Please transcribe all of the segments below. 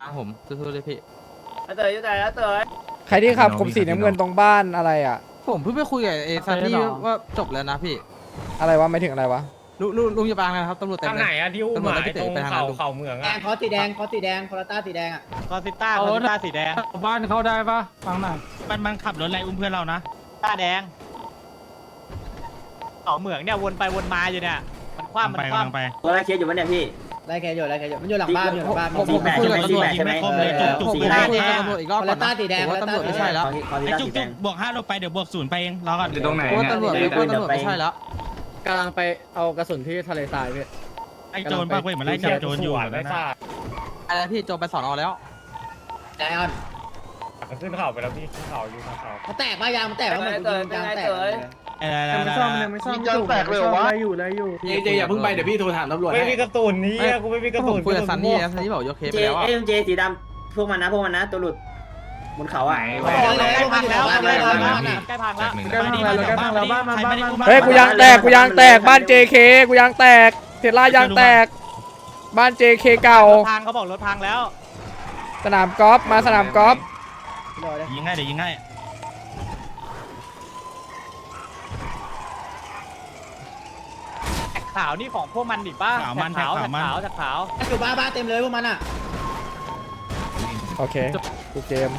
ตามผมสู้ๆเลยพี่เตยอยู่ไหนอะเตยใครที่ขับกรมสีน้ำเงินตรงบ้านอะไรอะ ผมเพิ่งไปคุยกับเอซันนี่ว่าจบแล้วนะพี่อะไรวะไม่ถึงอะไรวะลุลุลุงอย่าบางนะครับตำรวจเต็มทางเลไหนย อะที่อุ้มตำรวจหมาไม่ยได้ตรงไปทางนั้เขานลุง เขาเมืองแดอะงคอสีแดงคอสีแดงคอร์ต้าสีแดงอะคอสิต้าคอสิต้าสีแดง บ้านเข้าได้ปะฟังหน่อยมันมันขับรถอะไรอุ้มเพื่อนเรานะต้าแดงเขาเหมืองเนี่ยวนไปวนมาอยู่เนี่ย มันคว้ามันคว้าไปตัวอะไรเคสอยู่วะเนี่ยพี่ ไล่แคอยู่ไล่แคอยู่มันอยู่หลังบ้านอยู่หลังบ้านผมผมไปคุยกับตำรวจใช่ไหมครบเลยจุกจุกผมสีไปแดงคุยกับตำรวจอีกรอบก่อนนะผมว่าตำรวจไม่ใช่แล้วคอที่ไอ้ตาจุกสีแดจุกงบวกห้าลงไปเดี๋ยวบวกศูนย์ไปเองรอก่อนอยู่ตรงไหนเพราะว่าตำรวจเพราะว่าตำรวจไม่ใช่แล้วกำลังไปเอากระสุนที่ทะเลทรายพี่ไอ้โจรป้าเว้ยมันไล่จับโจรอยู่ไม่นั่นทราน่ะบอะไรพี่โจไปสอนอแล้วไดออนขึ้นเขาไปแล้วพี่ขึ้นเขาอยู่ทางเขามันแตกมายางมันแตกแล้วมันยิงยางแตก เออแล้วแล้วแล้วมีจแตกเลยเหรอวะเจอย่าเพิ่งไปเดี๋ยวพี่โทรถามตำรวจไม่มีกระสุนนี้อะกูไม่มีกระผสุมนคุยกับซันนี่นะซันนี่บอกยกเคสเจไปแล้วอะเอ็มเจสีดำพวกมันนะพวกมันนะตัวหลุดบนเขาอะใกล้พังแล้วใกล้พังแล้วใกล้พังแล้วใกล้พังแล้วบ้านมันบ้านมันเฮ้ยกูยางแตกกูยางแตกบ้าน JK กูยางแตกเทสลายางแตก บ้าน JK เก่ารถพังเขาบอกรถพังแล้ว สนามกอล์ฟมาสนามกอล์ฟยิงง่ายเดี๋ยวยิงง่าย ขาวนี่ของพวกมันดิป้าขาวมันขาวขาวจากขาวอยู่บ้านบ้านเต็มเลยพวกมันอะโอเคกูเกม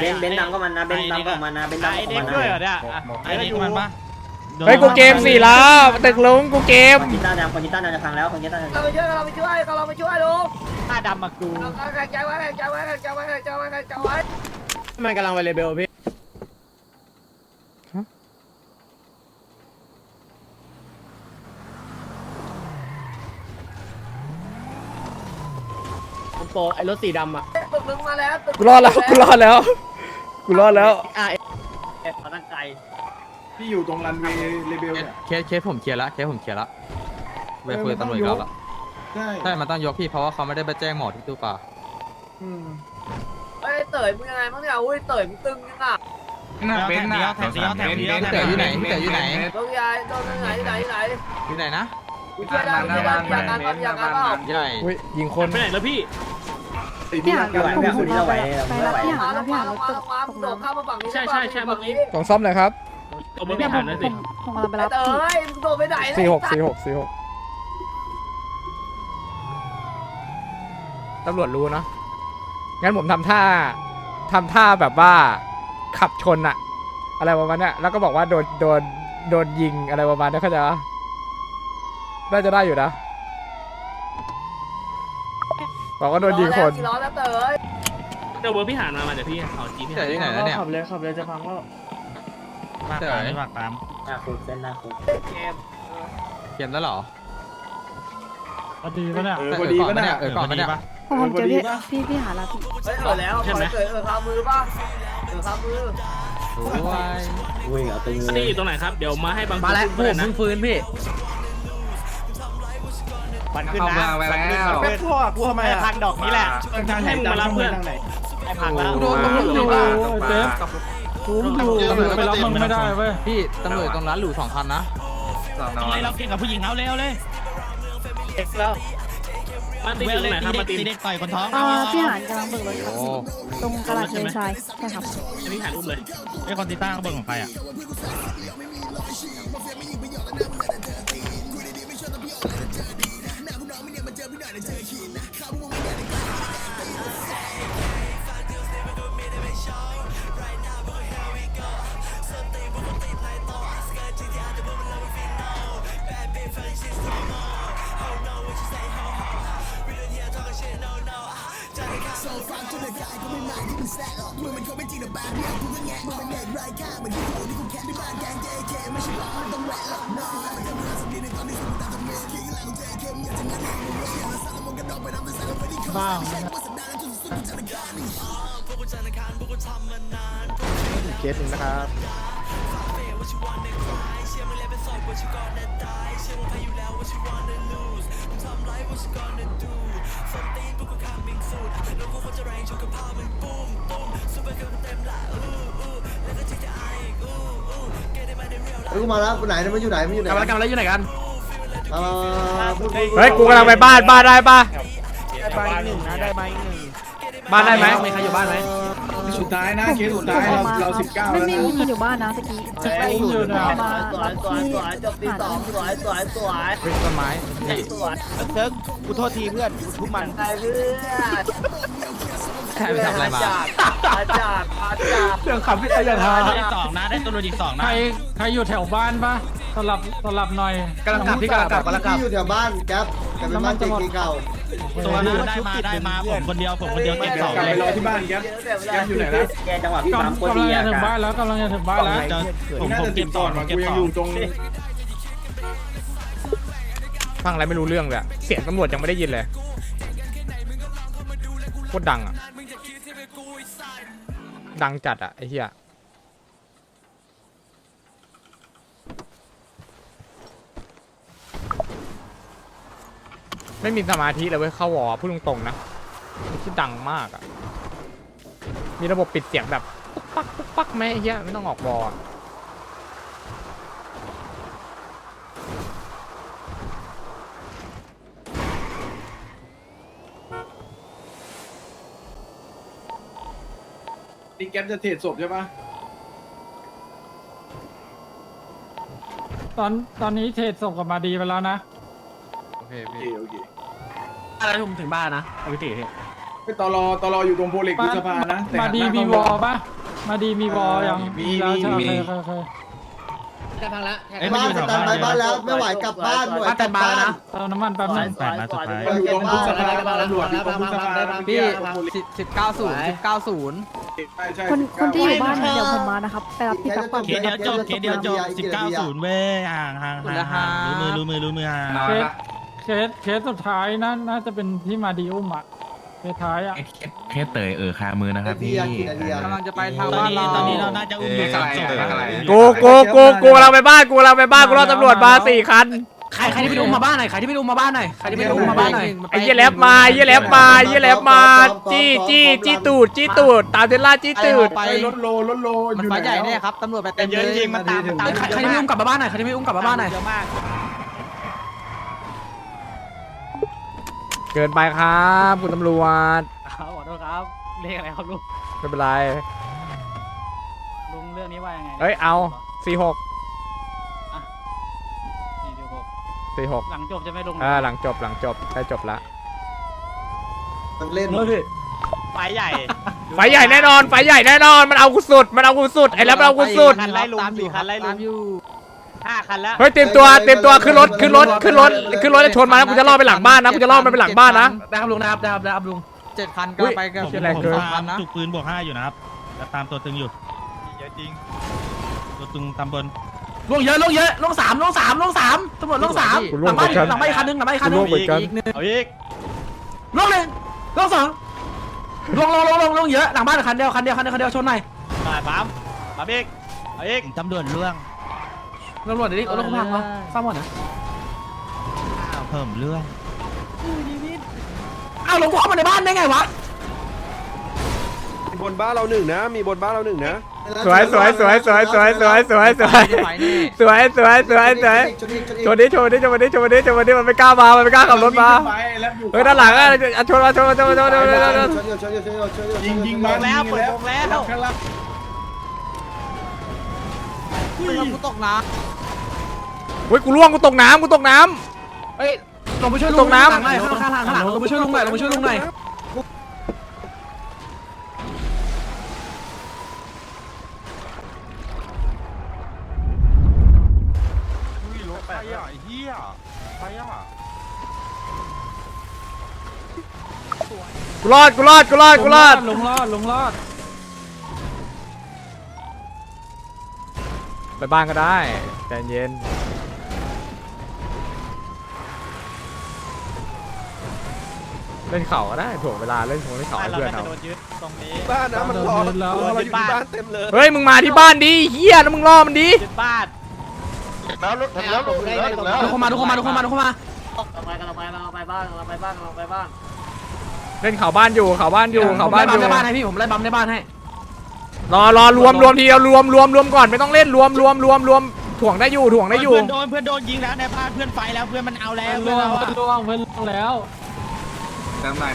เบนเบนดำก็มันนะเบนดำก็มันนะเบนไอดำก็เด็มักนด้วยเหรอนะเนี่ยไอเด็กมันปะเฮ้ยกูเกมสี่แล้วตึกลุงกูเกม คอนจิต้าดำคอนจิต้าดำจะพังแล้วคอนจิต้าดำเราไปช่วยเราไปช่วยเราไปช่วยลุงผ้าดำมากูเราแข่งใจไว้แข่งใจไว้แข่งใจไว้แข่งใจไว้แข่งใจไว้ มันกำลังไปเลเบลพี่ ปไอ้รถสีดำอะตึกนึงมาแล้วกูรอดแล้วกูรอดแล้วกูรอดแล้วเขาตั้งใจที่อยู่ตรงรันเวย์เลเบลเนี่ยเคสเคสผมเคลียร์แล้วเคสผมเคลียร์แล้วไปคุยกับตำรวจอีกรอบละใช่ใช่มันต้องยกพี่เพราะว่าเขาไม่ได้ไปแจ้งหมอที่ตู้ปลาอืมเฮ้ยเตยมึงยังไงมั้งเนี่ยอุ้ยเตยมึงตึงยังอะแท็กเดียวแท็กเดียวแท็กเดียวพี่เต๋ออยู่ไหนพี่เต๋ออยู่ไหนโดนยายโดนไหนไหนไหนอยู่ไหนนะกูช่วยได้กูช่วยได้อยากการความอยากการเปล่าใหญ่อุ้ยยิงคนไปไหนแล้วพี่ ไม่ไหวไม่ไหวคนนี้เราไหวเราไม่ไหวลงมาลงมาลงมาลงมาโดดข้ามมาฝั่งนี้ใช่ใช่ใช่เมื่อกี้ของซ่อมหน่อยครับเอาไปหาหน่อยสิผมกำลังไปไอ้รับเตยมึงโดดไปไหนสี่หกสี่หกสี่หกตำรวจรู้เนอะงั้นผมทำท่าทำท่าแบบว่าขับชนอะอะไรประมาณเนี้ยแล้วก็บอกว่าโดนโดนโดนยิงอะไรประมาณนี้เข้าใจปะน่าจะได้อยู่นะ บอกว่าโดนยิงคนกี่ล้อแล้วเตยเดี๋ยวเบอร์พี่หานมามาเดี๋ยวพี่เอาจีพี่เต๋ออยู่ไหนแล้วเนี่ย ขับเลยขับเลยจะพังแล้วปากตามปากตามหน้าคุกเส้นหน้าคุกเกมเกมแล้วเหรอพอดีปะเนี่ย เออพอดีปะเนี่ยเออก่อนปะเนี่ยผมผมเจอพี่พี่พี่หาแล้วพี่เฮ้ยเออแล้วเตยเออคามือป่ะเออคามือโอ้ยวิ่งเอาตึงเลนี่ยอยู่ตรงไหนครับเดี๋ยวมาให้บางมาแล้วผมเพิ่งฟื้นพี่ มันขึ้นนะไปแล้วพวกกูทำไมอะพังดอกนี้แหละให้มึงมารับเพื่อนไอ้พังแล้วกูโดนตำรวจอยู่เจ๊ผมอยู่ไปรับมึงไม่ได้เว้ยพี่ตำรวจตรงร้านหรูสองคันนะเลยเราเก่งกับผู้หญิงเอาเร็วเลยมาตีอยู่ตรงไหนครับมาตีตีเด็กต่อยคนท้องเอ่อพี่หานกำลังเบิกรถอยู่โอ้ตรงตลาดเชนชายใช่ครับพี่หานอุ้มเลยไอ้คนตีต้าเขาเบิ่งของใครอะ บ้างเคสหนึ่งนะครับเฮ้ยกูมาแล้วกูไหนมันอยู่ไหนมันอยู่ไหนกำลังกำลังอยู่ไหนกัน เฮ้ย กูกำลังไปบ้านบ้านได้ปะ ได้ใบหนึ่งนะได้ใบหนึ่งบ้านได้ไหมมีใครอยู่บ้านไหมสุดท้ายนะผมเคสสุดผมท้ายออกเรามาเราครัสิบเก้าไม่แล้วไม่นะมีคนอยู่บ้านนะตะกี้สวยสวยออกมาสวยรับสวยที่สวยจบที่สองสวยสวยสวยเฮ้ยต้นไม้นี่สวยเซิร์ฟกูโทษทีเพื่อนกูทุบมันไอ้เพื่อนใครไปทำอะไรมาอาจารย์อาจารย์เรื่องขับพี่อายาธาได้สองนะได้ตัวอีกสองใคนะรใครอยู่แถวบ้านปะ สลับสลับหน่อยกำลังกลับพี่กำลังกลับกำลังกลับอยู่แถวบ้านแก๊ปแต่เป็นบ้านเจ๊เก่าตัวนั้นได้มาได้มาผมคนเดียวผมคนเดียวเก็บสองกลับเลไปยรอที่บ้านแก๊ปแก๊ปอยู่ไหนนะแกจังหวะพี่กปั๊มโคตรำลังดีจะอะถึงบ้านแล้วกำลังจะถึงบ้านแล้วจะผมน่าผมจะเก็ติบดสต่อองมาเก็กูบยัสงอองยู่ตรงฟังอะไรไม่รู้เรื่องเลยอะเสียงตำรวจยังไม่ได้ยินเลยโคตรดังอะ ดังจัดอะไอ้เหี้ย ไม่มีสมาธิเลยเว้ยเข้าวอพูดตรงๆนะที่ดังมากอะมีระบบปิดเสียงแบบปุ๊กปักปุ๊กปักไหมไอ้เหี้ยไม่ต้องออกวออะนี่แก๊ปจะเทรดศพใช่ปะตอนตอนนี้เทรดส่งกลับมาดีไปแล้วนะโอ เคโอเคพี่โอเคอะไรผมถึงบ้านนะเอาไปติพี่ไปตอรอตอรออยู่ตรงโพเล็กยุทธภานะแต่มาดีหันหมีน้าวอปะมาดีมีวอยังมีแล้วใช่มีโอเคโอเคโอเคจะพังละๆบ้านสแตนบายบ้านแล้วไม่ไหวกลับบ้านไม่ไหวกลับบ้านเติมน้ำมันแป๊บนึงสวยสวยเราอยู่ตรงพุทธสภาตำรวจอยู่ตรงพุทธสภาพี่สิบสิบเก้าศูนย์สิบเก้าศูนย์ใช่ใช่คนคนที่อยู่บ้านเดี๋ยวผมมานะครับไปรับพี่แป๊บก่อนเคสเดียวจบเคสเดียวจบสิบเก้าศูนย์เว้ยห่างห่างคนละห้ารู้มือรู้มือรู้มือห่าง เคสเคสเคสสุดท้ายน่าน่าจะเป็นที่มาดีอุ้มอะเคสท้ายอะแค่เตยเออคามือนะครับนาทีพี่อะกี่นาทีอะกำลังจะไปทางตอนบ้านนี้เราตอนนี้เราน่าจะอุ้มอยู่สามศพกูกูกูกูเราไปบ้านกูเราไปบ้านกูรอตำรวจมาสี่คันใครใครที่ไม่รู้มาบ้านหน่อยใครที่ไม่รู้มาบ้านหน่อยใครที่ไม่รู้มาบ้านหน่อยไอ้เหี้ยแล็บมาไอ้เหี้ยแล็บมาไอ้เหี้ยแล็บมาจี้จี้จี้ตูดจี้ตูดตามเทสล่าจี้ตูดไปไปรถโลรถโลมันอยู่ไฟไหนใหญ่แน่ครับตำรวจไปเต็มเลยเยอะจริงมันตามมันตามใครใครที่ไม่อุ้มกลับมาบ้านหน่อยใครที่ไม่อุ้มกลับมาบ้านหน่อย เยอะมากเกินไปครับคุณตำรวจขอโทษครับเรียกอะไรครับลุงไม่เป็นไร ลุงเรื่องนี้ว่ายังไงเอ้ยเอาสี่หกสี่สิบหกสี่หกหลังจบจะไม่ลงอ่าหลังจบหลังจบได้จบละมันเล่นไฟใหญ่ไฟใหญ่แน่นอนไฟใหญ่แน่นอนมันเอากูสุด มันเอากูสุดไอ้แล็บมันเอากูสุดคันไล่ลุงตามอยู่สี่คันไล่ลุงตามอยู่ ห้าคันแล้ว เฮ้ยเตรียมตัวเตรียมตัวขึ้นรถขึ้นรถขึ้นรถขึ้นรถจะชนมานะกูจะล่อไปหลังบ้านนะกูจะล่อมันไปหลังบ้านนะ ได้ครับลุงได้ครับได้ครับได้ครับลุง เจ็ดคันก็อุ๊ยไปกันผมอะไรเกินคันนะ จุกปืนบวกห้าอยู่นะครับแล้วตามตัวตึงอยู่เยอะจริง ตัวตึงตามบนลงเยอะลงเยอะลงสามลงสามลงสามตำรวจลงสามกูหล่วลังงเหบ้ามือนกันนหลังบ้านอีกคันนึงหลังบ้านอีกคันกูนึล่วงงเหมือนกันเอาอีกลงหนึ่งลงสองลงลงลงลงลงเยอะหลังบ้านคันเดียวคันเดียวคันเดียวคันเดียวชนหน่อยมาปั๊มปั๊มอีกเอาอีกตำรวจเรื่อง ตำรวจเดี๋ยวนี้รถเขาพังวะซ่อมหมดนะเพิ่มเรื่องอ้าวหลวงพ่อมาในบ้านได้ไงวะบนบ้านเราหนึ่งนะ มีบนบ้านเราหนึ่งนะสวยสวยสวยสวยสวยสวยสวยสวยไปแน่สวยสวยสวยสวยชนอีกชนอีกโชว์ดิโชว์ดิโชว์ดิโชว์ดิโชว์ดิมันไม่กล้ามา มันไม่กล้าขับรถมา เฮ้ยด้านหลังอะอะชนมาชนมาชนมาชนมาชนมาชนมาชนมาชนอยู่ชนอยู่ชนอยู่ชนอยู่ยิงยิงบมาอกแล้วเปิดวงแล้วข้างล่างปืนเรากูตกน้ เฮ้ยกูล่วงกูตกน้ำกูตกน้เฮ้ยลงไปช่วยลุงตกน้ำหลังหน่อยข้างข้างหลังข้างหลังลงไปช่วยลุงหน่อยลงไปช่วยลุงหน่อยำกูรอดกูรอดกูรอดกูรอดลุงรอดลุงรอดไปบ้านก็ได้ใจเย็น เล่นเข่าก็ได้ถ่วงเวลาเล่นถ่วงเล่นเข่าให้เราเพื่อนจะเอา โดนยึดตรงนี้ บ้านนะมันรอโดนแล้วรอเราอยู่ที่บ้านเต็มเลยเฮ้ยมึงมาที่บ้านดิเฮียแล้วมึงล่อมันดิยึดบ้าน แล้วรถถึงแล้วถึงแล้วถึงแล้วทุกคนมาทุกคนมาทุกคนมาทุกคนมาเราไปกันเราไปเราไปบ้านเราไปบ้านเราไปบ้านเล่นเข่าบ้านอยู่เข่าบ้านอยู่เข่าบ้านอผมยู่ไล่บัมในบ้านให้พี่ผมไล่บัมในบ้านให้รอรอรวมรวมทีเดียวรวมรวมรวมก่อนไม่ต้องเล่นรวมรวมรวมรวมถ่วงได้อยู่ถ่วงได้อยู่เพื่อนโดนเพื่อนโดนยิงแล้วในบ้านเพื่อนไฟแล้วเพื่อนมันเอาแล้วล่เพื่อวนงเราอะล่วงเพื่อนล่วงแล้ว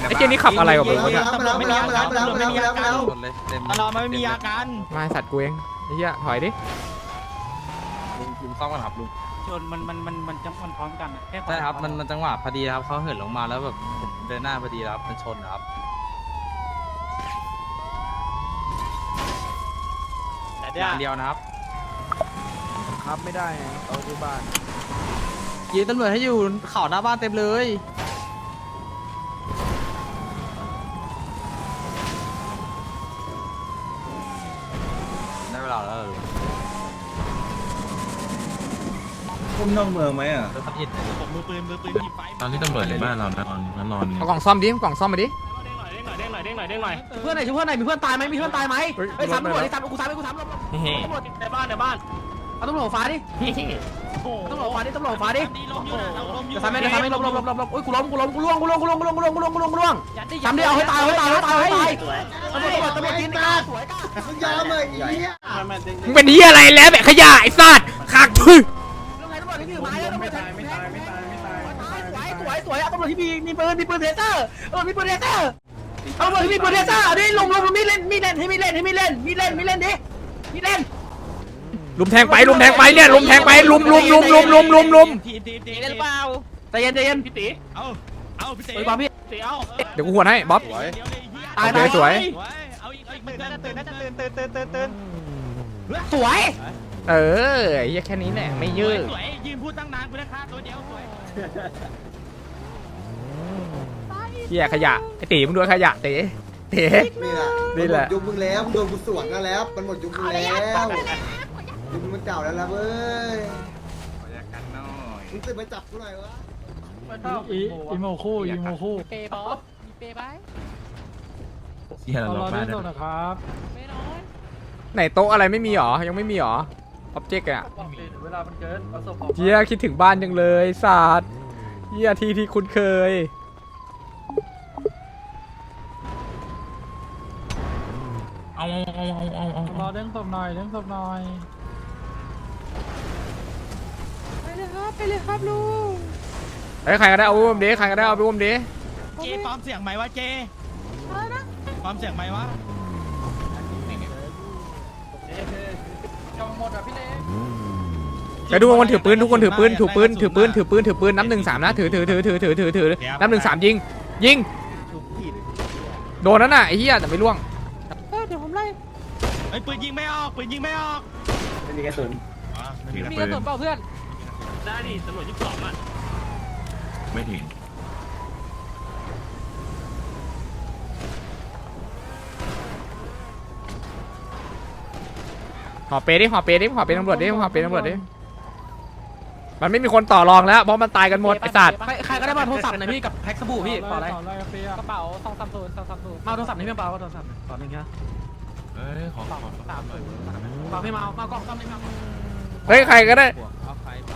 ไอ้เจนี่ขับอะไรกับมึงวะเนี่ยมาแล้วมาแล้วมาแล้วมาแล้วมาแล้วมาแล้วมาแล้วชนเลยเต็มตลอดมันไม่มีอาการมาสัตว์กูเองไอ้เหี้ยถอยดิลุงลุงซ่อมกันครับลุงชนมันมันมันมันจังมันพร้อมกันอะแค่ใช่ครับมันมันจังหวะพอดีครับเขาเหินลงมาแล้วแบบผมเดินหน้าพอดีแล้วครับมันชนนะครับอย่างเดียวนะครับครับไม่ได้เอาที่บ้านยืนตำรวจให้อยู่เข่าหน้าบ้านเต็มเลย เวลาแล้วเหรอลุงคุมนอกเมืองไหมอะรถขับอิดผมมือปืนมือปืนหยิบไฟตอนนี้ตำรวจในบ้านเรานะนอนนอนเอากล่องซ่อมดิเอากล่องซ่อมมาดิเพื่อนไหนช่วยเพื่อนไหนมีเพื่อนตายไหมมีเพื่อนตายไหมเฮ้ยไอ้ยสามรถตำรวจไปดิสามกูสามกูสามเฮ้ตำรวจในบ้านในบ้านเอาตำรวจฟ้าดิ ตำรวจฟ้าดิตำรวจฟ้าดิดีลมอยู่นะเราลมอยู่จะทำไม่ได้ทำไม่ลบลบลบลบลบโอ้ยกูล้มกูล้มกูล่วงกูล่วงกูล่วงกูล่วงกูล่วงกูล่วงกูล่วงกูล่วงทำดิเอาให้ตายเอาให้ตายเอาให้ตายเอาให้ตายตำรวจตำรวจตำรวจกินกล้าสวยกล้ามึงยอมเลยไอ้เหี้ยมึงเป็นเหี้ยอะไรแล้วแบบขยะไอ้สัตว์ขากทุยตำรวจตำรวจที่ถือไม้ตำรวจไม่ตายไม่ตายไม่ตายไม่ตายสวยสวยสวยตำรวจที่มีมีปืนมีปืนเทเซอร์เออมีปืนเทเซอร์ตำรวจที่มีปืนเทเซอร์เอาดิลงลงมีเล่นมีเล่นให้มีเล่นให้มีเล่นมีเล่นมีเล่นดิมีเล่น ลุมแทงไปลุมแทงไปเนี่ยลุมแทงไปลุมลุมลุมลุมลุมลุมลุมทีทีทีได้หรือเปล่าใจเย็นใจเย็นพี่ตีเอาเอาพี่เต๋สวยป่ะพี่ตีเอาเดี๋ยวกูหวนให้บ๊อบเดี๋ยวเลยเฮียตายโอเคสวยเอาอีกเอาอีกตื่นน่าจะตื่นน่าจะตื่นตื่นตื่นตื่นตื่นสวย เออไอ้เหี้ยแค่นี้แหละไม่เยอะสวยยืนพูดตั้งนานกูนะคาตัวเดียวสวยเหี้ยขยะไอ้ตีมึงด้วยขยะตีตีนี่แหละนี่แหละมันมดยุคมึงแล้วมึงโดนกูสวนกันแล้วมันหมดยุคมึงแล้วยุค มึงมันเก่าแล้วล่ะเว้ยมึงตื่นมาจับกูหน่อยวะอีอีโมคู่อีโมคู่เปย์บ๊อบมีเปย์ไหมเชี่ยเอาเรารอบ้าเล่นนโซนนะครับไม่น้อยไหนโต๊ะอะไรไม่มีหรอ ยังไม่มีหรอออบเจกต์อะเวลามันเกินประสบเจี๊ยคิดถึงบ้านจังเลยศาสตร์เหี้ยที่ที่คุ้นเคยเอาเอาเอาเอาเอารอเล่นศพหน่อยเล่นศพหน่อย เลยครับไปเลยครับลุงเฮ้ยใครก็ได้เอาไปอุ้มดิใครก็ได้เอาไปอุ้มดิเจปลอมเสียงไหมวะเจอะไรนะปลอมเสียงไหมวะไปดูคนถือปืนทุกคนถือปืนถือปืนถือปืนถือปืนถือปืนน้ำหนึ่งสามนะถือถือถือถือถือถือถือน้ำหนึ่งสามยิง ยิงโดนนั่นน่ะไอ้เหี้ยแต่ไม่ล่วงเออเดี๋ยวผมไล่ไอ้ยปืนยิงไม่ออกปืนยิงไม่ออกไม่มีกระสุนอ๋อไม่มีมีกระสุนเปล่าเพื่อน ได้ดิตำรวจยี่สิบสองอะไม่ถึงหอเปดิหอเปดิหอเปตำรวจดิหอเปตำรวจดิมันไม่มีคนต่อรองแล้วเพราะมันตายกันหมดไอ้สัตว์ใครใครก็ได้มาโทรศัพท์หน่อยพี่กับแพ็กสบู่พี่เปล่าอะไรต่อไล่เปียกระเป๋าสองสามศูนย์สองสามศูนย์มาเอาโทรศัพท์นี่พี่เปล่าเอาโทรศัพท์เปล่าหนึ่งครับเอ้ยขอขอขอขอหน่อยเปล่าพี่มาเอามาเอากล้องกล้องนี่มาเฮ้ยใครก็ได้เอา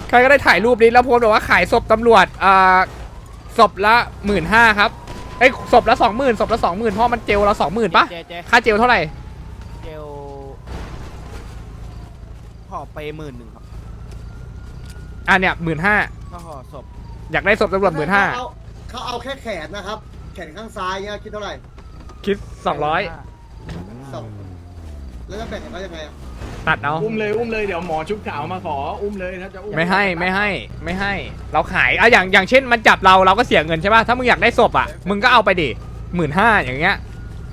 ใครใครก็ได้ถ่ายรูปนี้แล้วโพสต์บอกว่าขายศพตำรวจอ่าศพละหมื่นห้าครับเอ้ยศพละสองหมื่นศพละสองหมื่นเพราะมันเจลละสองหมื่นปะเจเจค่าเจลเท่าไหร่เจลห่อไปหมื่นหนึ่งครับอะเนี่ยหมื่นห้าถ้าห่อศพอยากได้ศพตำรวจหมื่นห้าเขเขาเอาแค่แขนนะครับ แขนข้างซ้ายเนี่ยคิดเท่าไหร่คิดสองร้อยสองแล้วจะแบ่งกันเขายังไงอะ ตัดเอา อุ้มเลยอุ้มเลยเดี๋ยวหมอชุบขาวมาขออุ้มเลยถ้าจะอุ้มไม่ให้ไม่ให้ไม่ให้ เราขายอะอย่างอย่างเช่นมันจับเราเราก็เสียเงินใช่ป่ะถ้ามึงอยากได้ศพอะมึงก็เอาไปดิหมื่นห้าอย่างเงี้ย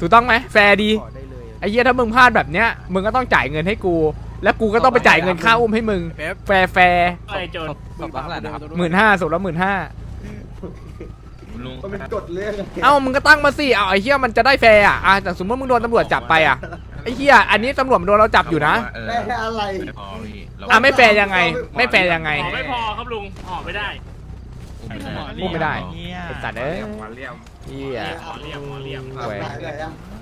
ถูกต้องไหมแฟร์ดีขอได้เลยไอ้เหี้ยถ้ามึงพลาดแบบเนี้ยมึงก็ต้องจ่ายเงินให้กู แล้วกูก็ต้องไปจ่ายเงินค่าอุ้มให้มึง แฟร์แฟร์ศพศพละเท่าไหร่นะครับหมื่นห้าศพละหมื่นห้าลุงมันเป็นกฎเรื่องเอ้ามึงก็ตั้งมาสิเอาไอ้เหี้ยมันจะได้แฟร์อะอะแต่สมมติมึงโดนตำรวจจับไปอะ ไอ้เหี้ยอันนี้ตำรวจมันโดนเราจับอยู่นะ เออแม่อะไร ไม่พอพี่เราอะไม่แฟร์ยังไง ไม่แฟร์ยังไงไม่พอครับลุงห่อไม่ได้พูดไม่ได้เฮียไอ้สัตว์เอ้ยเหี้ยหอเหลี่ยมหอเหลี่ยม สวยหายไปไหนอะหอ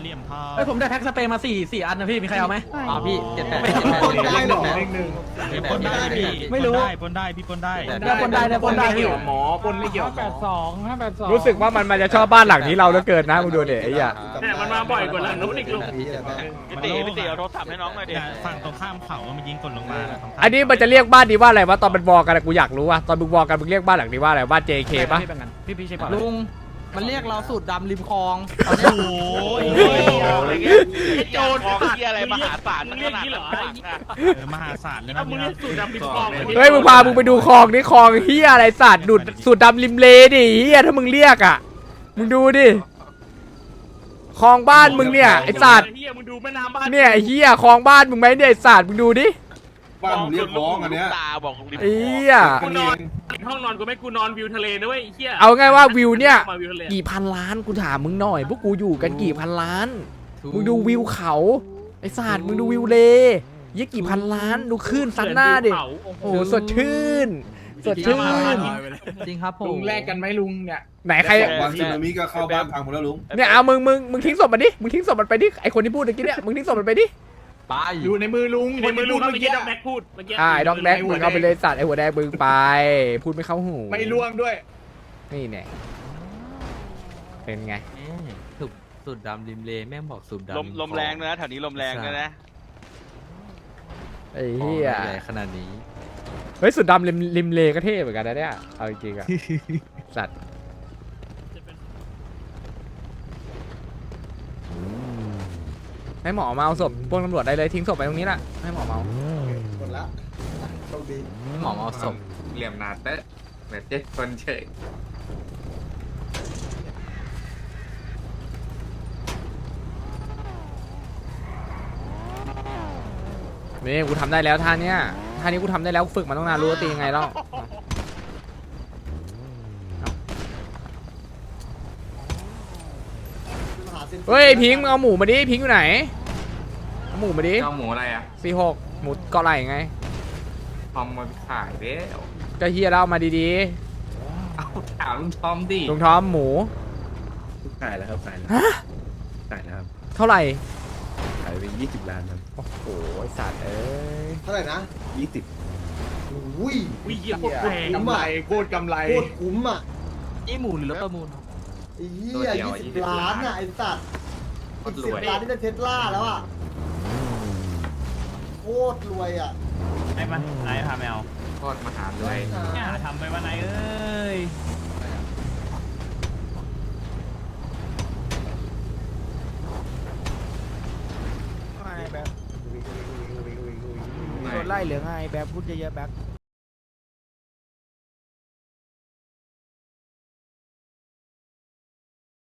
เหลี่ยมทอเฮ้ยผมได้แพ็กสเปรย์มาสี่สี่อันนะพี่มีใครเอาไหม อ๋อพี่เจ็ดแปดไม่เจ็ดแปดเอาไม่ได้หรอปนได้พี่ไม่รู้ ปนได้พี่ปนได้ได้ปนได้ได้ปนได้พี่หมอปนไม่เกี่ยวแปดสองห้าแปดสองรู้สึกว่ามันมันจะชอบบ้านหลังนี้เราเหลือเกินนะมึงดูเด็ไอ้เหี้ยเนี่ยมันมาบ่อยกว่าหลังนู้นอีกลูกพี่เจ็ดแปดพี่ตีพี่ตีเอาโทรศัพท์ให้น้องหน่อยดิฝั่งตรงข้ามเขามันยิงกดลงมาตรงข้ามอันนี้มันจะเรียกบ้านนี้ว่าอะไรวะตอนเป็นวอลกันอะกูอยากรู้ว่ะตอนมึงวอลกันมึงเรียกบ้านหลังนี้ว่าอะไรบ้าน JK ปะพี่เป็นกันพี่พี่ใช่ป่ะลุง มันเรียกเราสูตรดำริมคลองตอนโอ้เนี้ยโหโจรเฮียอะไรมหาศาลขนาดนั้นเออมหาศาลเลยนะมึงเรียกสูตรดำปิดคลองเฮ้ยมึงพามึงไปดูคลองนี่คลองเฮียอะไรสัตว์ดูดสูตรดำริมเลดิเฮียถ้ามึงเรียกอะมึงดูดิคลองบ้านมึงเนี่ยไอสัตว์เฮียมึงดูแม่น้ำบ้านเนี่ยไอ้เฮียคลองบ้านมึงไหมเนี่ยไอสัตว์มึงดูดิ บ้านผมเรียกร้องอันเนี้ย ตาบอกริมไอ้เฮียกูนอนห้องนอนกูไม่กูนอนวิวทะเลนะเว้ยเฮียเอาไงว่าวิวเนี่ย มาวิวทะเลกี่พันล้านกูถามมึงหน่อย พวกกูอยู่กันกี่พันล้าน มึงดูวิวเขา ไอ้สัตว์มึงดูวิวเลยี่กี่พันล้านดูคลื่นซัดหน้าดิโอ้โหสดชื่น สดชื่น จริงครับผมลุงแลกกันไหมลุงเนี่ย ไหนใคร วันสึนามิก็เข้าบ้านพังหมดแล้วลุงเนี่ยเอามึงมึงมึงทิ้งศพมันดิ มึงทิ้งศพมันไปดิ ไอคนที่พูดเมื่อกี้เนี่ย มึงทิ้งศพมันไปดิ ไปอยู่ในมือลุงในมือลุงเมื่เมื่ออกี้กี้ด็อกแม็กพูดเมื่อกี้อ่าไอ้ดอกแดกมึงเอาไปเลยสัตว์ไอหัวแดงมึงไป พูดไม่เข้าหูไม่ล่วงด้วยนี่เนี่ยเป็นไงเอ๊ะสูตรสูตรดำริมเลแม่งบอกสูตรดำลมลมแรงด้วยนะแถวนี้ลมแรงด้วยนะไอ้เฮีเหี้ยใหญ่ขนาดนี้ เฮ้ยสุดดำริมริมเลก็เท่เหมือนกันนะเนี่ย เอาจริงๆอะสัตว์ ให้หมอมาเอาศพพวกตำรวจได้เลยทิ้งศพไปตรงนี้แหละให้หมอมาเอาหมดละโชคดีหมอมาเอาศพเหลี่ยมนาเตะเหมือนเจ็ดคนเฉยนี่กูทำได้แล้วท่าเนี้ยท่านี้กูทำได้แล้วฝึกมาตั้งนานรู้ว่าตียังไงแล้ว มหา เศรษฐีเฮ้ยพิงค์มึงเอาหมูมาดิพิงค์อยู่ไหนเอาหมูมาดิเจ้าหมูอะไรอะสี่หกหมูเกาะไหล่ไงทอมมาขายแล้วก็เฮียเล่ามาดีเอาถามลุงทอมดิๆลุงทอมหมูขายแล้วครับขายแล้วฮะขายแล้วครับเท่าไหร่ขายไปยี่สิบล้านครับโอ้โหไอ้สัตว์เอ้ยเท่าไหร่นะยี่สิบอุ้ย วิ่งเยี่ยโคตรแพงกำไรโคตรกำไร โคตรคุ้มอะ นี่หมูหรือรถประมูลไอ้เหี้ยยี่สิบล้านอะไอ้สัตว์อีกสิบล้านนี่เป็นเทสลาแล้วอะโคตรรวยอะไอ้มันนายพาแมวทอดมหาเลยเนี่ยทำไปว่านายเอ้ยไงแบบโดนไล่เหลือไงแบบพูดเยอะๆแบบ